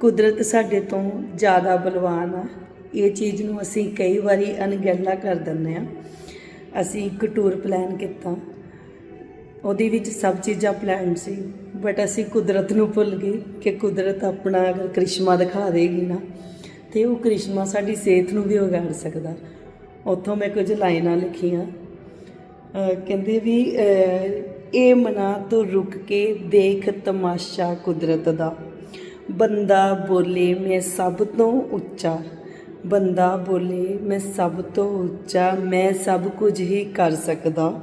ਕੁਦਰਤ ਸਾਡੇ ਤੋਂ ਜ਼ਿਆਦਾ ਬਲਵਾਨ ਆ। ਇਹ ਚੀਜ਼ ਨੂੰ ਅਸੀਂ ਕਈ ਵਾਰੀ ਅਣਗਹਿਲਾ ਕਰ ਦਿੰਦੇ ਆ। ਅਸੀਂ ਇੱਕ ਟੂਰ ਪਲਾਨ ਕੀਤਾ। ਉਹਦੇ ਵਿੱਚ ਸਭ ਚੀਜ਼ਾਂ ਪਲਾਨ ਸੀ। ਬਟ ਅਸੀਂ ਕੁਦਰਤ ਨੂੰ ਭੁੱਲ ਗਏ ਕਿ ਕੁਦਰਤ ਆਪਣਾ ਅਗਰ ਕ੍ਰਿਸ਼ਮਾ ਦਿਖਾ ਦੇਗੀ ਨਾ, ਤੇ ਉਹ ਕ੍ਰਿਸ਼ਮਾ ਸਾਡੀ ਸਿਹਤ ਨੂੰ ਵੀ ਵਿਗਾੜ ਸਕਦਾ। ਉੱਥੋਂ ਮੈਂ ਕੁਝ ਲਾਈਨਾਂ ਲਿਖੀਆਂ। ਕਹਿੰਦੇ ਵੀ ਇਹ ਮਨਾ ਤੋਂ ਰੁਕ ਕੇ ਦੇਖ ਤਮਾਸ਼ਾ ਕੁਦਰਤ ਦਾ। ਬੰਦਾ ਬੋਲੇ ਮੈਂ ਸਭ ਤੋਂ ਉੱਚਾ। ਬੰਦਾ ਬੋਲੇ ਮੈਂ ਸਭ ਤੋਂ ਉੱਚਾ, ਮੈਂ ਸਭ ਕੁਝ ਹੀ ਕਰ ਸਕਦਾ।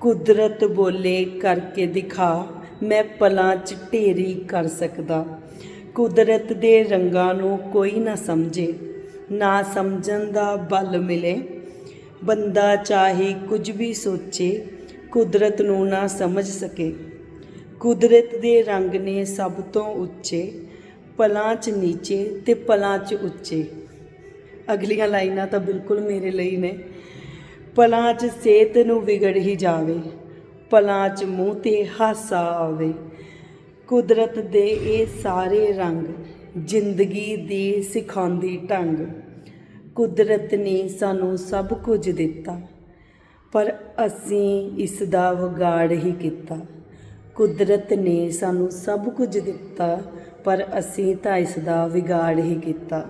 ਕੁਦਰਤ ਬੋਲੇ ਕਰਕੇ ਦਿਖਾ, ਮੈਂ ਪਲਾਂ 'ਚ ਢੇਰੀ ਕਰ ਸਕਦਾ। ਕੁਦਰਤ ਦੇ ਰੰਗਾਂ ਨੂੰ ਕੋਈ ਨਾ ਸਮਝੇ, ਨਾ ਸਮਝਣ ਦਾ ਬਲ ਮਿਲੇ। ਬੰਦਾ ਚਾਹੇ ਕੁਝ ਵੀ ਸੋਚੇ, ਕੁਦਰਤ ਨੂੰ ਨਾ ਸਮਝ ਸਕੇ। ਕੁਦਰਤ ਦੇ ਰੰਗ ਨੇ ਸਭ ਤੋਂ ਉੱਚੇ, ਪਲਾਂ 'ਚ ਨੀਚੇ ਤੇ ਪਲਾਂ 'ਚ ਉੱਚੇ। ਅਗਲੀਆਂ ਲਾਈਨਾਂ ਤਾਂ ਬਿਲਕੁਲ ਮੇਰੇ ਲਈ ਨੇ। ਪਲਾਂ 'ਚ ਸਿਹਤ ਨੂੰ ਵਿਗੜ ਹੀ ਜਾਵੇ, ਪਲਾਂ 'ਚ ਮੂੰਹ ਤੇ ਹਾਸਾ ਆਵੇ। ਕੁਦਰਤ ਦੇ ਇਹ ਸਾਰੇ ਰੰਗ ਜ਼ਿੰਦਗੀ ਦੀ ਸਿਖਾਉਂਦੀ ਢੰਗ। ਕੁਦਰਤ ਨੇ ਸਾਨੂੰ ਸਭ ਕੁਝ ਦਿੱਤਾ, ਪਰ ਅਸੀਂ ਇਸ ਦਾ ਵਿਗਾੜ ਹੀ ਕੀਤਾ। ਕੁਦਰਤ ਨੇ ਸਾਨੂੰ ਸਭ ਕੁਝ ਦਿੱਤਾ ਪਰ ਅਸੀਂ ਤਾਂ ਇਸ ਦਾ ਵਿਗਾੜ ਹੀ ਕੀਤਾ।